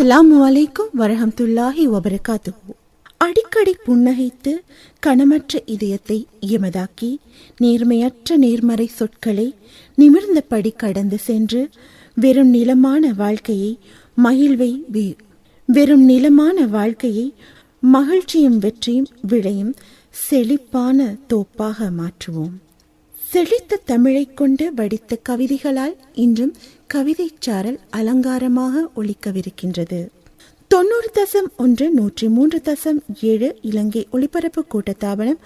அஸ்லாம் அலைக்கும் வரஹம்துல்லாஹி வபரகாத்து அடிக்கடி புன்னகைத்து கணமற்ற இதயத்தை எமதாக்கி நேர்மையற்ற நேர்மறை சொற்களை நிமிர்ந்தபடி கடந்து சென்று வெறும் நிலமான வாழ்க்கையை மகிழ்வை வெறும் நிலமான வாழ்க்கையை மகிழ்ச்சியும் வெற்றியும் விளையும் செழிப்பான தோப்பாக மாற்றுவோம். செழித்த தமிழைக் கொண்டு வடித்த கவிதைகளால் இன்றும் கவிதைச் சாரல் அலங்காரமாக ஒழிக்கவிருக்கின்றது தொண்ணூறு தசம் ஒன்று நூற்றி மூன்று தசம் ஏழு இலங்கை ஒளிபரப்பு கூட்டத்தாபனம்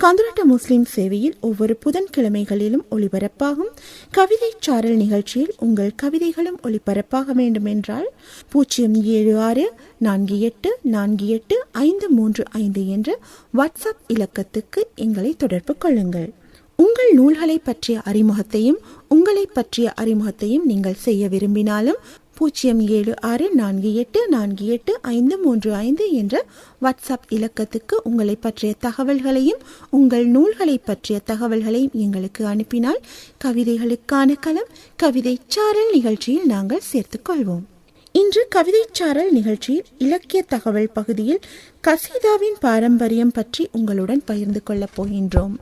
கந்துரட்ட முஸ்லிம் சேவையில் ஒவ்வொரு புதன்கிழமைகளிலும் ஒளிபரப்பாகும். கவிதைச் சாரல் நிகழ்ச்சியில் உங்கள் கவிதைகளும் ஒளிபரப்பாக வேண்டுமென்றால் பூஜ்ஜியம் ஏழு ஆறு நான்கு எட்டு நான்கு எட்டு ஐந்து மூன்று ஐந்து என்ற வாட்ஸ்அப் இலக்கத்துக்கு எங்களை தொடர்பு கொள்ளுங்கள். உங்கள் நூல்களை பற்றிய அறிமுகத்தையும் உங்களை பற்றிய அறிமுகத்தையும் நீங்கள் செய்ய விரும்பினாலும் பூஜ்ஜியம் ஏழு ஆறு நான்கு எட்டு நான்கு எட்டு ஐந்து மூன்று ஐந்து என்ற வாட்ஸ்அப் இலக்கத்துக்கு உங்களை பற்றிய தகவல்களையும் உங்கள் நூல்களை பற்றிய தகவல்களையும் எங்களுக்கு அனுப்பினால் கவிதைகளுக்கான களம் கவிதை சாரல் நிகழ்ச்சியில் நாங்கள் சேர்த்துக்கொள்வோம் இன்று கவிதைச்சாரல் நிகழ்ச்சியில் இலக்கிய தகவல் பகுதியில் கசீதாவின் பாரம்பரியம் பற்றி உங்களுடன் பகிர்ந்து கொள்ளப் போகின்றோம்.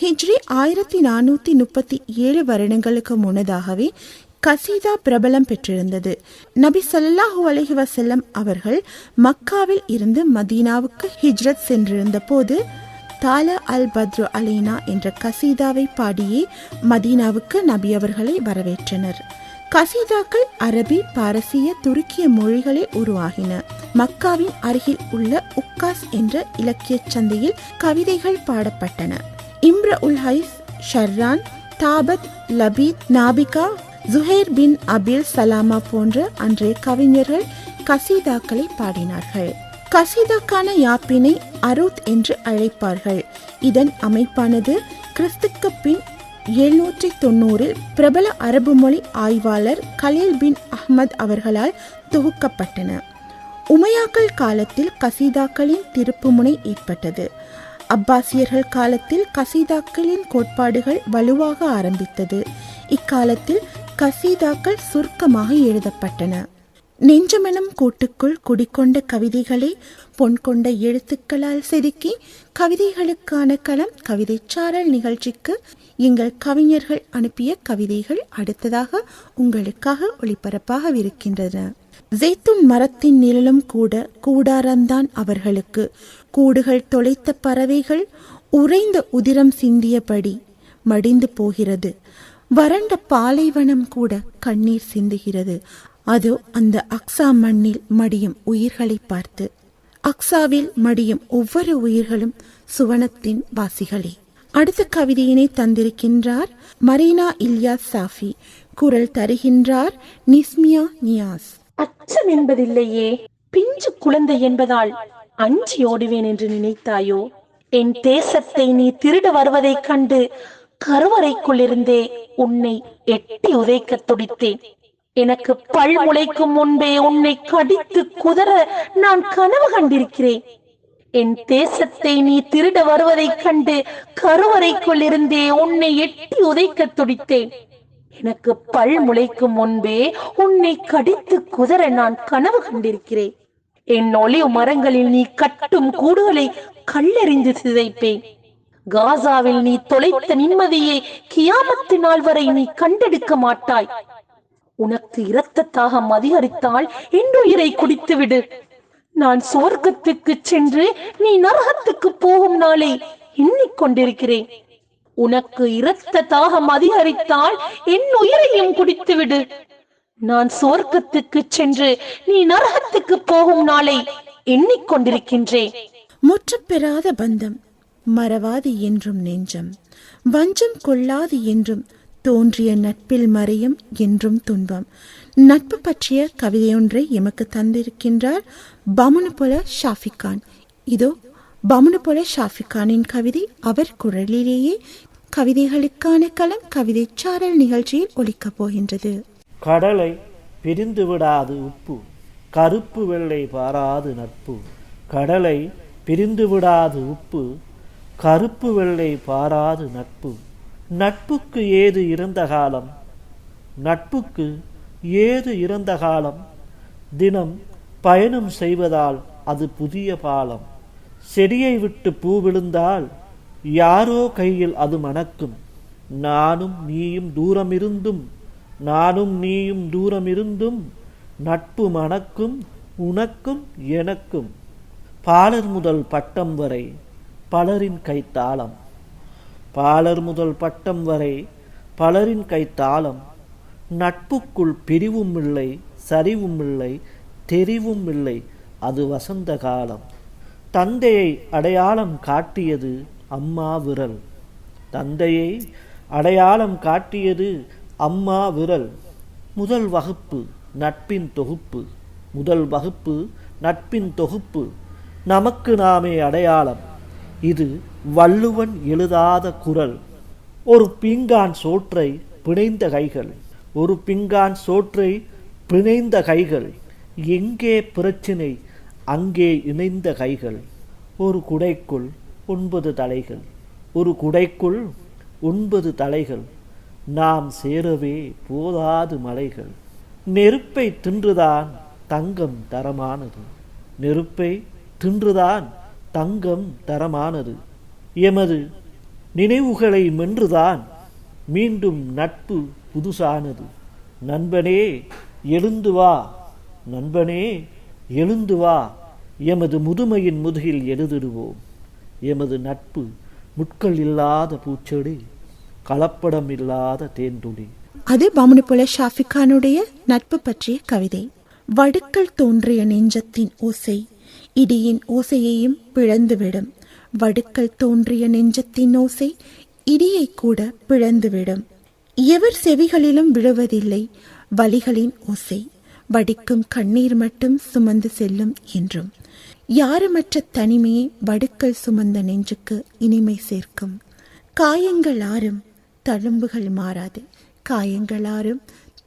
ஹிஜ்ரி ஆயிரத்தி நானூத்தி முப்பத்தி ஏழு வருடங்களுக்கு முன்னதாகவே கசீதா பிரபலம் பெற்றிருந்தது. நபி ஸல்லல்லாஹு அலஹி வசல்லம் அவர்கள் மக்காவில் இருந்து மதீனாவுக்கு ஹிஜ்ரத் சென்றிருந்த போது தால அல் பத்ரு அலீனா என்ற கசீதாவை பாடியே மதீனாவுக்கு நபி அவர்களை வரவேற்றனர். கசீதாக்கள் அரபி பாரசீய துருக்கிய மொழிகளில் உருவாகின. மக்காவின் அருகில் உள்ள உக்காஸ் என்ற இலக்கியச் சந்தையில் கவிதைகள் பாடப்பட்டன. Imru ul Qais Sharran Tabat Labid Nabigha Zuhair bin Abil Salama போன்ற அன்றைய கவிஞர்கள் கசீதாக்களை பாடினார்கள். கசீதாக்கான யாப்பினை அரூத் என்று அழைப்பார்கள். இதன் அமைப்பானது கிறிஸ்துக்கு பின் எழுநூற்றி தொண்ணூறில் பிரபல அரபு மொழி ஆய்வாளர் கலீல் பின் அஹ்மத் அவர்களால் தொகுக்கப்பட்டன. உமையாக்கள் காலத்தில் கசீதாக்களின் திருப்புமுனை ஏற்பட்டது. அப்பாசியர்கள் காலத்தில் கசீதாக்களின் கோட்பாடுகள் வலுவாக ஆரம்பித்தது. இக்காலத்தில் கசீதாக்கள் சுருக்கமாக எழுதப்பட்டன. நெஞ்சமெனும் கூட்டுக்குள் குடிக்கொண்ட கவிதைகளை பொன் கொண்ட எழுத்துக்களால் செதுக்கி கவிதைகளுக்கான களம் கவிதைச்சாரல் நிகழ்ச்சிக்கு எங்கள் கவிஞர்கள் அனுப்பிய கவிதைகள் அடுத்ததாக உங்களுக்காக ஒளிபரப்பாக இருக்கின்றன ஜெய்த்தும் மரத்தின் நிழலும் கூட கூடாரந்தான் அவர்களுக்கு. கூடுகள் தொலைத்த பறவைகள் உறைந்த உதிரம் சிந்தியபடி மடிந்து போகிறது. வறண்ட பாலைவனம் கூட கண்ணீர் சிந்துகிறது. அதோ அந்த அக்ஸா மண்ணில் மடியும் உயிர்களை பார்த்து அக்ஸாவில் மடியும் ஒவ்வொரு உயிர்களும் சுவனத்தின் வாசிகளே. அடுத்த கவிதையினை தந்திருக்கின்றார் மரீனா இல்யாஸ் சாஃபி. குரல் தருகின்றார் நிஸ்மியா நியாஸ். அச்சம் என்பதில்லையே பிஞ்சு குழந்தை என்பதால் அஞ்சி ஓடுவேன் என்று நினைத்தாயோ? என் தேசத்தை நீ திருட வருவதைக் கண்டு கருவறைக்குள்ளிருந்தே உன்னை எட்டி உதைக்க துடித்தேன். எனக்கு பல் முளைக்கும் முன்பே உன்னை கடித்து குதற நான் கனவு கண்டிருக்கிறேன். என் தேசத்தை நீ திருட வருவதைக் கண்டு கருவறைக்குள் இருந்தே உன்னை எட்டி உதைக்க துடித்தேன். எனக்கு பல் முளைக்கும் முன்பே உன்னை கடித்து குதற நான் கனவு கண்டிருக்கிறேன். என் ஒளிவு மரங்களில் நீ கட்டும் கூடுகளை கல்லெறிந்து சிதைப்பேன். காசாவில் நீ தொலைத்த நிம்மதியை கியாமத்து நாள் வரை நீ கண்டெடுக்க மாட்டாய். உனக்கு இரத்த தாகம் அதிகரித்தால் என் உயிரை குடித்து விடு நான் சுவர்க்கத்துக்கு சென்று நீ நரகத்துக்கு போகும் நாளை எண்ணிக்கொண்டிருக்கிறேன் உனக்கு இரத்த தாகம் அதிகரித்தால் என் உயிரையும் குடித்து விடு நான் சுவர்க்கத்துக்கு சென்று நீ நரகத்துக்கு போகும் நாளை எண்ணிக்கொண்டிருக்கின்றேன் முற்றப் பெறாத பந்தம் மறவாது என்றும் நெஞ்சம் வஞ்சம் கொள்ளாது என்றும் தோன்றிய நட்பில் மறையும் என்றும் துன்பம். நட்பு பற்றிய கவிதையொன்றை எமக்கு தந்திருக்கின்றார் பமுனுபொல ஷாஃபிகான் இதோ பமுனுபொல ஷாஃபிகானின் கவிதை அவர் குரலிலேயே கவிதைகளுக்கான களம் கவிதைச்சாரல் நிகழ்ச்சியில் ஒலிக்கப் போகின்றது. கடலை பிரிந்து விடாது உப்பு கருப்பு வெள்ளை பாராது நட்பு. கடலை பிரிந்து விடாது உப்பு கருப்பு வெள்ளை பாராது நட்பு. நட்புக்கு ஏது இறந்த காலம்? நட்புக்கு ஏது இறந்த காலம்? தினம் பயணம் செய்வதால் அது புதிய பாலம். செடியை விட்டு பூ விழுந்தால் யாரோ கையில் அது மணக்கும். நானும் நீயும் தூரமிருந்தும் நானும் நீயும் தூரமிருந்தும் நட்பு மணக்கும் உனக்கும் எனக்கும். பாலர் முதல் பட்டம் வரை பலரின் கைத்தாளம். பாலர் முதல் பட்டம் வரை பலரின் கைத்தாளம். நட்புக்குள் பிரிவும் இல்லை சரிவும் இல்லை தெரிவும் இல்லை அது வசந்த காலம். தந்தையை அடையாளம் காட்டியது அம்மா விரல். தந்தையை அடையாளம் காட்டியது அம்மா விரல். முதல் வகுப்பு நட்பின் தொகுப்பு. முதல் வகுப்பு நட்பின் தொகுப்பு. நமக்கு நாமே அடையாளம். இது வள்ளுவன் எழுதாத குரல். ஒரு பிங்கான் சோற்றை பிணைந்த கைகள். ஒரு பிங்கான் சோற்றை பிணைந்த கைகள். எங்கே பிரச்சினை அங்கே இணைந்த கைகள். ஒரு குடைக்குள் ஒன்பது தலைகள். ஒரு குடைக்குள் ஒன்பது தலைகள். நாம் சேரவே போதாது மலைகள். நெருப்பை தின்றுதான் தங்கம் தரமானது. நெருப்பை தின்றுதான் தங்கம் தரமானது. எமது நினைவுகளை மென்றுதான் மீண்டும் நட்பு புதுசானது. நண்பனே எழுந்து வா. நண்பனே எழுந்து வா. எமது முதுமையின் முதுகில் எழுதிடுவோம். எமது நட்பு முட்கள் இல்லாத பூச்செடி கலப்படம் இல்லாத தேன்துளி. அது பமுனிப்புல ஷாஃபிகானுடைய நட்பு பற்றிய கவிதை. வடுக்கள் தோன்றிய நெஞ்சத்தின் ஓசை இடியின் ஓசையையும் பிளந்துவிடும். வடுக்கள் தோன்றிய நெஞ்சத்தின் ஓசை இடியை கூட பிளந்துவிடும். எவர் செவிகளிலும் விழுவதில்லை வலிகளின் ஓசை. வடிக்கும் கண்ணீர் மட்டும் சுமந்து செல்லும் என்றும். யாருமற்ற தனிமையே வடுக்கள் சுமந்த நெஞ்சுக்கு இனிமை சேர்க்கும். காயங்கள் ஆறும் தழும்புகள் மாறாது. காயங்கள் ஆறும்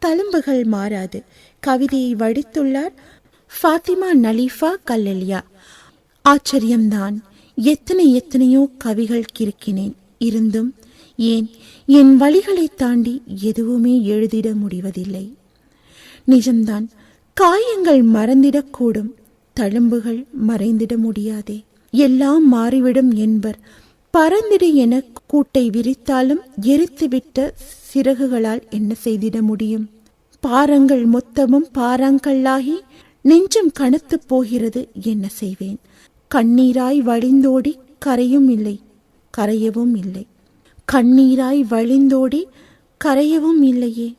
தழும்புகள் மாறாது. கவிதையை வடித்துள்ளார் ஃபாத்திமா நலீஃபா கல்லலியா. ஆச்சரியம்தான். எத்தனை எத்தனையோ கவிகள் கிறுக்கினேன். இருந்தும் ஏன் என் வழிகளை தாண்டி எதுவுமே எழுதிட முடிவதில்லை. நிஜம்தான் காயங்கள் மறந்திடக்கூடும். தழும்புகள் மறைந்திட முடியாதே. எல்லாம் மாறிவிடும் என்பர். பறந்திடு என கூட்டை விரித்தாலும் எரித்துவிட்ட சிறகுகளால் என்ன செய்திட முடியும்? பாரங்கள் மொத்தமும் பாறாங்கல்லாகி நெஞ்சம் கனத்துப் போகிறது என்ன செய்வேன்? கண்ணீராய் வழிந்தோடி கரையும் இல்லை கரையவும் இல்லை. கண்ணீராய் வழிந்தோடி கரையவும் இல்லையே.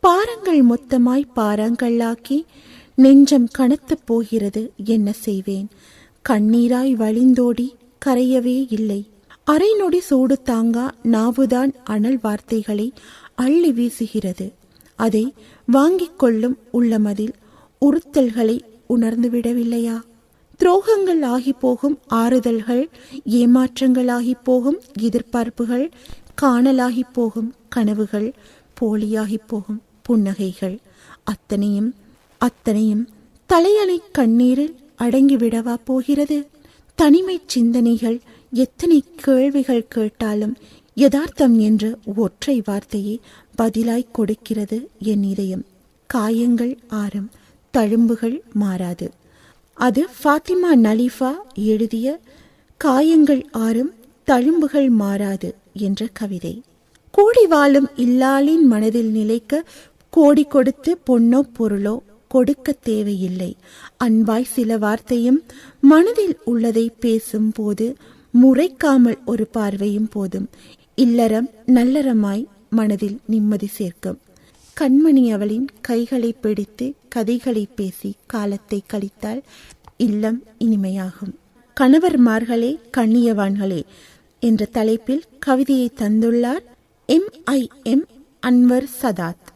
பாரங்கள் மொத்தமாய் பாறாங்கல்லாக்கி நெஞ்சம் கனத்துப் போகிறது என்ன செய்வேன்? கண்ணீராய் வழிந்தோடி கரையவே இல்லை. அரை நொடி சூடு தாங்கா நாவுதான் அனல் வார்த்தைகளை அள்ளி வீசுகிறது. அதை வாங்கிக் கொள்ளும் உள்ளமதில் உறுத்தல்களை உணர்ந்துவிடவில்லையா துரோகங்கள் ஆகி போகும் ஆறுதல்கள் ஏமாற்றங்கள் ஆகி போகும் எதிர்பார்ப்புகள் காணலாகி போகும் கனவுகள் போலியாகி போகும் புன்னகைகள். அத்தனையும் அத்தனையும் தலையணை கண்ணீரில் அடங்கிவிடவா போகிறது? தனிமை சிந்தனைகள் எத்தனை கேள்விகள் கேட்டாலும் யதார்த்தம் என்ற ஒற்றை வார்த்தையை பதிலாய் கொடுக்கிறது என் இதயம். காயங்கள் ஆறும் தழும்புகள் மாறாது. அது ஃபாத்திமா நலீஃபா எழுதிய காயங்கள் ஆறும் தழும்புகள் மாறாது என்ற கவிதை. கூடி வாழும் இல்லாளின் மனதில் நிலைக்க கோடி கொடுத்து பொன்னோ பொருளோ கொடுக்க தேவையில்லை. அன்பாய் சில வார்த்தையும் மனதில் உள்ளதை பேசும் போது முறைக்காமல் ஒரு பார்வையும் போதும். இல்லறம் நல்லறமாய் மனதில் நிம்மதி சேர்க்கும். கண்மணி அவளின் கைகளை பிடித்து கதைகளை பேசி காலத்தை கழித்தால் இல்லம் இனிமையாகும். கணவர்மார்களே கண்ணியவான்களே என்ற தலைப்பில் கவிதையை தந்துள்ளார் M. I. M. Anwar Sadath.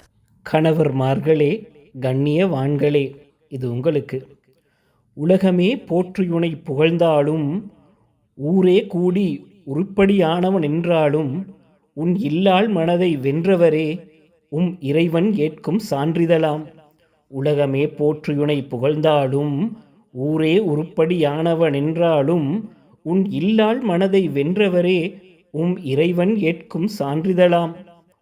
கணவர்மார்களே கண்ணியவான்களே இது உங்களுக்கு. உலகமே போற்றியுனை புகழ்ந்தாலும் ஊரே கூடி உருப்படியானவன் என்றாலும் உன் இல்லாள் மனதை வென்றவரே உம் இறைவன் ஏற்கும் சான்றிதழாம். உலகமே போற்றியுனை புகழ்ந்தாலும் ஊரே உருப்படியானவன் என்றாலும் உன் இல்லாள் மனதை வென்றவரே உம் இறைவன் ஏற்கும் சான்றிதழாம்.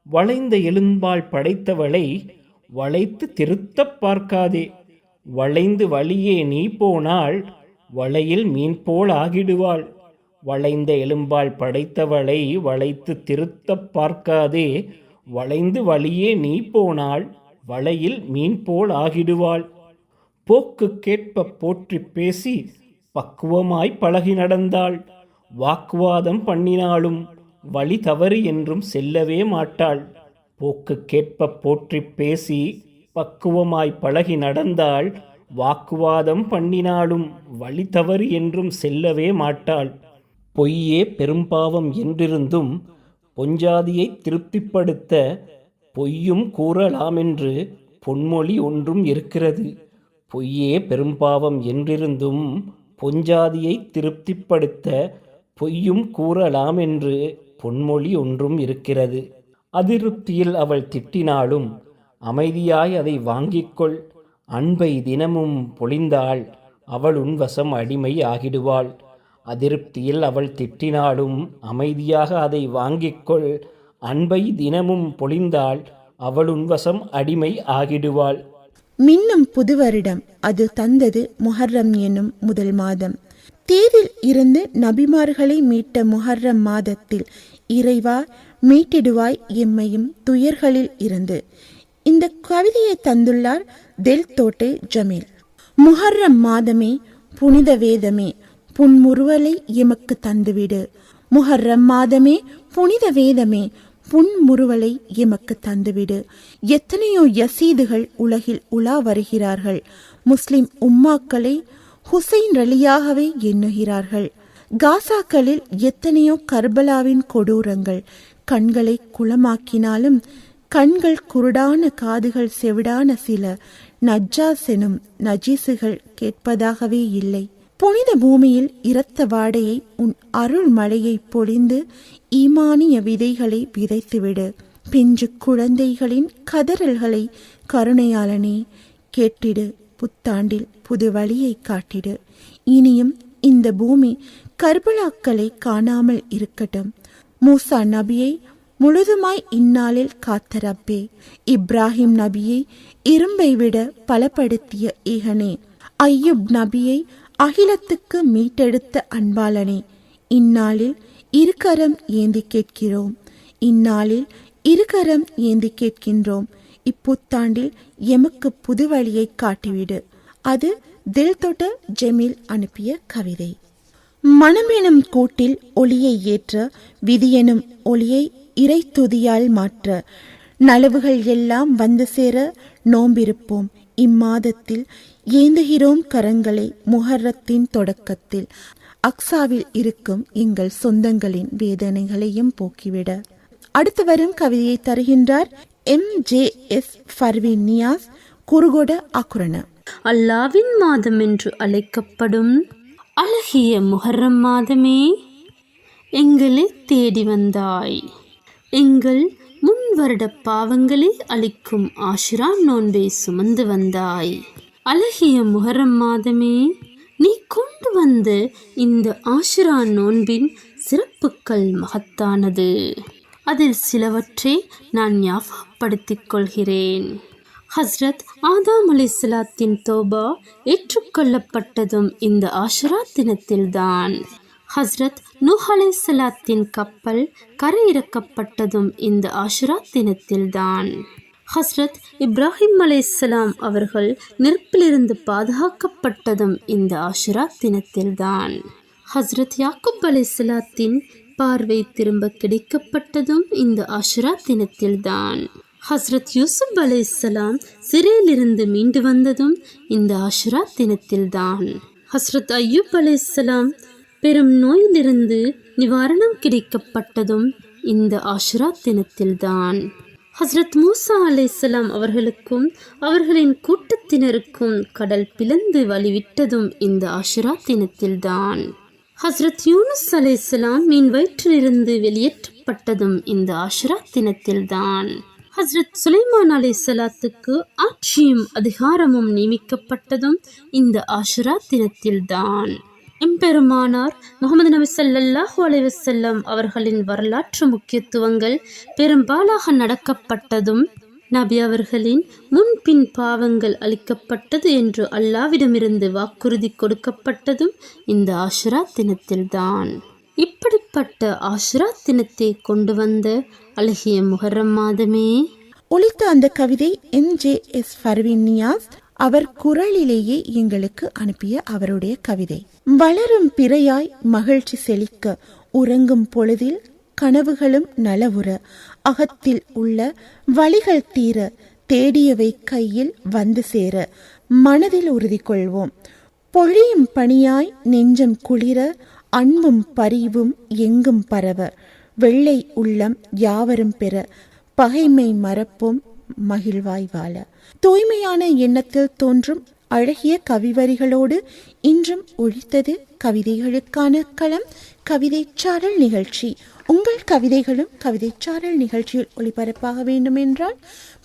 வளைந்த எலும்பால் படைத்தவளை வளைத்து திருத்தப் பார்க்காதே. வளைந்து வழியே நீ போனால் வளையில் மீன் போல் ஆகிடுவாள். வளைந்த எலும்பால் படைத்தவளை வளைத்து திருத்தப் பார்க்காதே. வளைந்து வழியே நீ போனால் வலையில் மீன் போல் ஆகிடுவாள். போக்கு கேட்ப போற்றி பேசி பக்குவமாய் பழகி நடந்தாள். வாக்குவாதம் பண்ணினாலும் வழி தவறு என்றும் செல்லவே மாட்டாள். போக்கு கேட்ப போற்றி பேசி பக்குவமாய் பழகி நடந்தாள். வாக்குவாதம் பண்ணினாலும் வழி தவறு என்றும் செல்லவே மாட்டாள். பொய்யே பெரும்பாவம் என்றிருந்தும் பொஞ்சாதியை திருப்திப்படுத்த பொய்யும் கூறலாமென்று பொன்மொழி ஒன்றும் இருக்கிறது. பொய்யே பெரும்பாவம் என்றிருந்தும் பொஞ்சாதியை திருப்திப்படுத்த பொய்யும் கூறலாமென்று பொன்மொழி ஒன்றும் இருக்கிறது. அதிருப்தியில் அவள் திட்டினாலும் அமைதியாய் அதை வாங்கிக்கொள். அன்பை தினமும் பொழிந்தாள் அவள் உன்வசம் அடிமை ஆகிடுவாள். அதிருப்தியில் அவள் திட்டினாலும் அமைதியாக அதை வாங்கிக்கொள். அன்பை தினமும் பொழிந்தாள் அவள் உன்வசம் அடிமை ஆகிடுவாள். மின்னும் புது வருடம் அது தந்தது முஹர்ரம் என்னும் முதல் மாதம். தீவில் இருந்து நபிமார்களை மீட்ட முஹர்ரம் மாதத்தில் இறைவா மீட்டிடுவாய் எம்மையும் துயர்களில் இருந்து. இந்த கவிதையை தந்துள்ளார் தெல் தோட்டே ஜமீல். முஹர்ரம் மாதமே புனித வேதமே புன்முறுவலை எமக்கு தந்துவிடு. முஹர்ரம் மாதமே புனித வேதமே புன்முறுவலை எமக்கு தந்துவிடு. எத்தனையோ யசீதுகள் உலகில் உலா வருகிறார்கள். முஸ்லிம் உம்மாக்களை ஹுசைன் ரலியாகவே எண்ணுகிறார்கள். காசாக்களில் எத்தனையோ கர்பலாவின் கொடூரங்கள் கண்களை குளமாக்கினாலும் கண்கள் குருடான காதுகள் செவிடான சில நஜ்ஜாஸ் எனும் நஜீசுகள் கேட்பதாகவே இல்லை. புனித பூமியில் இரத்த வாடையை உன் அருள் மழையை பொழிந்து ஈமானிய விதைகளை விதைத்துவிடு. பிஞ்சு குழந்தைகளின் கதறல்களை கருணையாளனே கேட்டிடு. புத்தாண்டில் புது வழியை காட்டிடு. இனியும் இந்த பூமி கர்பலாக்களை காணாமல் இருக்கட்டும். மூசா நபியை முழுதுமாய் இந்நாளில் காத்த ரப்பே. இப்ராஹிம் நபியை இரும்பை விட பலப்படுத்திய ஈகனே ஐயுப் நபியை அகிலத்துக்கு மீட்டெடுத்த அன்பாளனே இந்நாளில் இருக்கரம் ஏந்தி கேட்கிறோம். இந்நாளில் இருக்கரம் ஏந்தி கேட்கின்றோம். இப்புத்தாண்டில் எமக்கு புது வழியை காட்டிவிடு. அது தில் தொட்ட அனுப்பிய கவிதை. மனமெனும் கூட்டில் ஒளியை ஏற்ற விதியெனும் ஒளியை இறை துதியால் மாற்ற நலவுகள் எல்லாம் வந்து சேர நோம்பிருப்போம். இம்மாதத்தில் ஏந்துகிறோம் கரங்களை முஹர்ரத்தின் தொடக்கத்தில். அக்ஸாவில் இருக்கும் எங்கள் சொந்தங்களின் வேதனைகளையும் போக்கிவிட. அடுத்து வரும் கவிதையை தருகின்றார் M. J. S. Farvin Niyas Kurugoda Akurana. அல்லாவின் மாதம் என்று அழைக்கப்படும் அழகிய முஹர்ரம் மாதமே எங்களை தேடி வந்தாய். எங்கள் முன் வருட பாவங்களை அளிக்கும் ஆஷிரா நோன்பை சுமந்து வந்தாய். அழகிய முகரம் மாதமே நீ கொண்டு வந்த இந்த ஆஷிரா நோன்பின் சிறப்புக்கள் மகத்தானது. அதில் சிலவற்றை நான் ஞாபகப்படுத்திக் கொள்கிறேன். ஹஸ்ரத் ஆதாம் அலிஸ்லாத்தின் தோபா ஏற்றுக்கொள்ளப்பட்டதும் இந்த ஆஷரா தினத்தில்தான். ஹஸ்ரத் நூஹலைசலாத்தின் கப்பல் கரையிறக்கப்பட்டதும் இந்த ஆஷுரா தினத்தில்தான். ஹஸ்ரத் இப்ராஹிம் அலைசலாம் அவர்கள் நெருப்பிலிருந்து பாதுகாக்கப்பட்டதும் இந்த ஆஷுரா தினத்தில்தான். ஹஸ்ரத் யாக்குப் அலைசலாத்தின் பார்வை திரும்ப கிடைக்கப்பட்டதும் இந்த ஆஷுரா தினத்தில்தான். ஹஸ்ரத் யூசுப் அலைசலாம் சிறையிலிருந்து மீண்டு வந்ததும் இந்த ஆஷுரா தினத்தில்தான். ஹஸ்ரத் ஐயூப் அலைசலாம் பெரும் நோயிலிருந்து நிவாரணம் கிடைக்கப்பட்டதும் இந்த ஆஷுரா தினத்தில்தான். ஹஸ்ரத் மூசா அலைசலாம் அவர்களுக்கும் அவர்களின் கூட்டத்தினருக்கும் கடல் பிளந்து வழிவிட்டதும் இந்த ஆஷரா தினத்தில்தான். ஹஸ்ரத் யூனுஸ் அலைசலாம் மீன் வயிற்றிலிருந்து வெளியேற்றப்பட்டதும் இந்த ஆஷரா தினத்தில்தான். ஹஸ்ரத் சுலைமான் அலைசலாத்துக்கு ஆட்சியும் அதிகாரமும் நியமிக்கப்பட்டதும் இந்த ஆஷரா தினத்தில்தான். எம்பெருமானார் முகமது நபி ஸல்லல்லாஹு அலைவசல்லம் அவர்களின் வரலாற்று முக்கியத்துவங்கள் பெரும்பாலாக நடக்கப்பட்டதும் நபி அவர்களின் முன்பின் பாவங்கள் அளிக்கப்பட்டது என்று அல்லாவிடமிருந்து வாக்குறுதி கொடுக்கப்பட்டதும் இந்த ஆஷுரா தினத்தில்தான். இப்படிப்பட்ட ஆஷுரா தினத்தை கொண்டு வந்த அழகிய முகரம் மாதமே. ஒளித்த அந்த கவிதை N J S Farvin Niyas அவர் குரலிலேயே எங்களுக்கு அனுப்பிய அவருடைய கவிதை. வளரும் பிறையாய் மகிழ்ச்சி செழிக்க உறங்கும் பொழுதில் கனவுகளும் நலவுற அகத்தில் உள்ள வழிகள் தீர தேடியவை கையில் வந்து சேர மனதில் உறுதி கொள்வோம் பொழியும் பணியாய் நெஞ்சம் குளிர அன்பும் பரிவும் எங்கும் பரவ வெள்ளை உள்ளம் யாவரும் பெற பகைமை மறப்போம் மகிழ்வாய் வாழ. தூய்மையான எண்ணத்தில் தோன்றும் அழகிய கவிவரிகளோடு இன்றும் ஒழித்தது கவிதைகளுக்கான களம் கவிதைச்சாரல் நிகழ்ச்சி. உங்கள் கவிதைகளும் கவிதைச்சாரல் நிகழ்ச்சியில் ஒளிபரப்பாக வேண்டும் என்றால்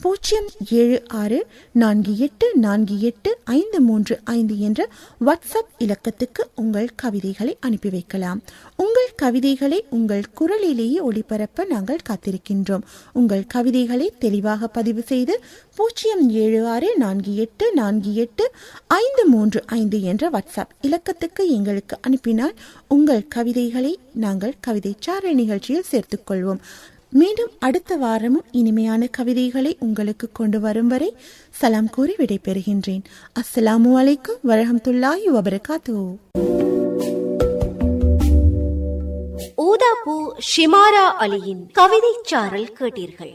பூஜ்ஜியம் ஏழு ஆறு நான்கு எட்டு நான்கு எட்டு ஐந்து மூன்று ஐந்து என்ற வாட்ஸ்அப் இலக்கத்துக்கு உங்கள் கவிதைகளை அனுப்பி வைக்கலாம். உங்கள் கவிதைகளை உங்கள் குரலிலேயே ஒளிபரப்ப நாங்கள் காத்திருக்கின்றோம். உங்கள் கவிதைகளை தெளிவாக பதிவு செய்து பூஜ்ஜியம் ஏழு ஆறு நான்கு எட்டு நான்கு எட்டு ஐந்து மூன்று ஐந்து என்ற வாட்ஸ்அப் இலக்கத்துக்கு எங்களுக்கு அனுப்பினால் உங்கள் கவிதைகளை நாங்கள் கவிதை சாரல் நிகழ்ச்சியில் சேர்த்துக்கொள்வோம். மீண்டும் அடுத்த வாரமும் இனிமையான கவிதைகளை உங்களுக்கு கொண்டு வரும் வரை சலாம் கூறி விடைபெறுகின்றேன். அஸ்ஸலாமு அலைக்கும் வரஹம்துல்லாஹி வபரகாத்து ஊதாபூ ஷிமாரா அலியின் கவிதை சாரல் கேட்டீர்கள்.